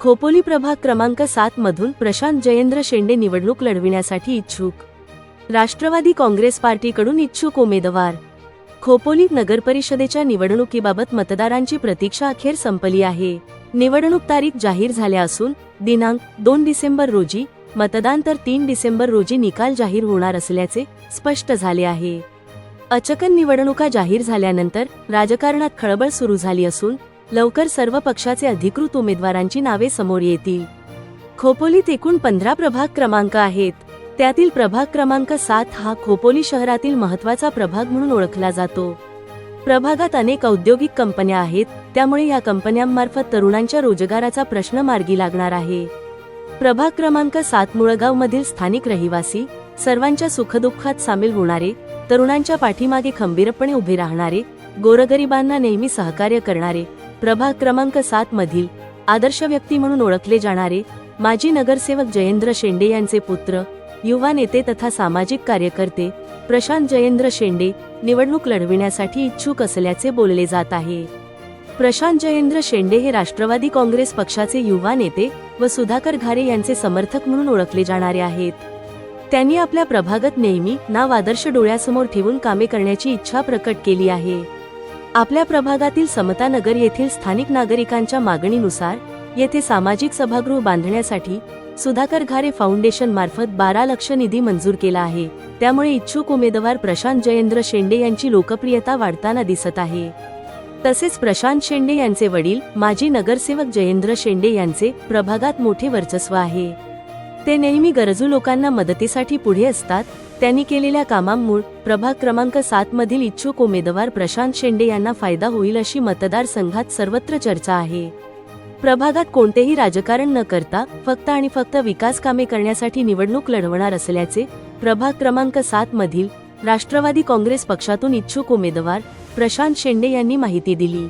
खोपोली प्रभाग क्रमांक सात मधून प्रशांत जयेंद्र शेंडे निवडणूक लढविण्यासाठी इच्छुक. राष्ट्रवादी काँग्रेस पार्टीकडून इच्छुक उमेदवार. खोपोली नगरपरिषदेच्या निवडणुकीबाबत मतदारांची प्रतीक्षा अखेर संपली आहे. निवडणूक तारीख जाहीर झाल्या असून दिनांक दोन डिसेंबर रोजी मतदान तर तीन डिसेंबर रोजी निकाल जाहीर होणार असल्याचे स्पष्ट झाले आहे. अचकन निवडणुका जाहीर झाल्यानंतर राजकारणात खळबळ सुरू झाली असून लवकर सर्व पक्षाचे अधिकृत उमेदवारांची नावे समोर येतील. खोपोलीत एकूण पंधरा प्रभाग क्रमांक आहेत. त्यातील प्रभाग क्रमांक सात हा खोपोली शहरातील महत्त्वाचा प्रभाग म्हणून ओळखला जातो. प्रभागात अनेक औद्योगिक कंपन्या आहेत त्यामुळे या कंपन्यांमार्फत तरुणांच्या रोजगाराचा प्रश्न मार्गी लागणार आहे. प्रभाग क्रमांक सात मुळगावमधील स्थानिक रहिवासी सर्वांच्या सुखदुःखात सामील होणारे तरुणांच्या पाठीमागे खंबीरपणे उभे राहणारे गोरगरिबांना नेहमी सहकार्य करणारे प्रभाग क्रमांक सात मधील आदर्श व्यक्ती म्हणून ओळखले जाणारे माजी नगरसेवक जयेंद्र शेंडे यांचे पुत्र युवा नेते तथा सामाजिक कार्यकर्ते प्रशांत जयेंद्र शेंडे निवडणूक लढविण्यासाठी इच्छुक असल्याचे बोलले जात आहे. प्रशांत जयेंद्र शेंडे हे राष्ट्रवादी काँग्रेस पक्षाचे युवा नेते व सुधाकर घारे यांचे समर्थक म्हणून ओळखले जाणारे आहेत. त्यांनी आपल्या प्रभागात नेहमी नाव आदर्श डोळ्यासमोर ठेवून कामे करण्याची इच्छा प्रकट केली आहे. आपल्या प्रभागातील समता नगर येथील स्थानिक नागरिकांच्या मागणीनुसार येथे सामाजिक सभागृह बांधण्यासाठी सुधाकर घारे फाउंडेशन मार्फत बारा लक्ष निधी मंजूर केला आहे. त्यामुळे इच्छुक उमेदवार प्रशांत जयेंद्र शेंडे यांची लोकप्रियता वाढताना दिसत आहे. तसेच प्रशांत शेंडे यांचे वडील माजी नगरसेवक जयेंद्र शेंडे यांचे प्रभागात मोठे वर्चस्व आहे. ते नेहमी गरजू लोकांना मदतीसाठी पुढे असतात. त्यांनी केलेल्या कामांमुळे प्रभाग क्रमांक सात मधील इच्छुक उमेदवार प्रशांत शेंडे यांना फायदा होईल अशी मतदारसंघात सर्वत्र चर्चा आहे. प्रभागात कोणतेही राजकारण न करता फक्त आणि फक्त विकास कामे करण्यासाठी निवडणूक लढवणार असल्याचे प्रभाग क्रमांक सात मधील राष्ट्रवादी काँग्रेस पक्षातून इच्छुक उमेदवार प्रशांत शेंडे यांनी माहिती दिली.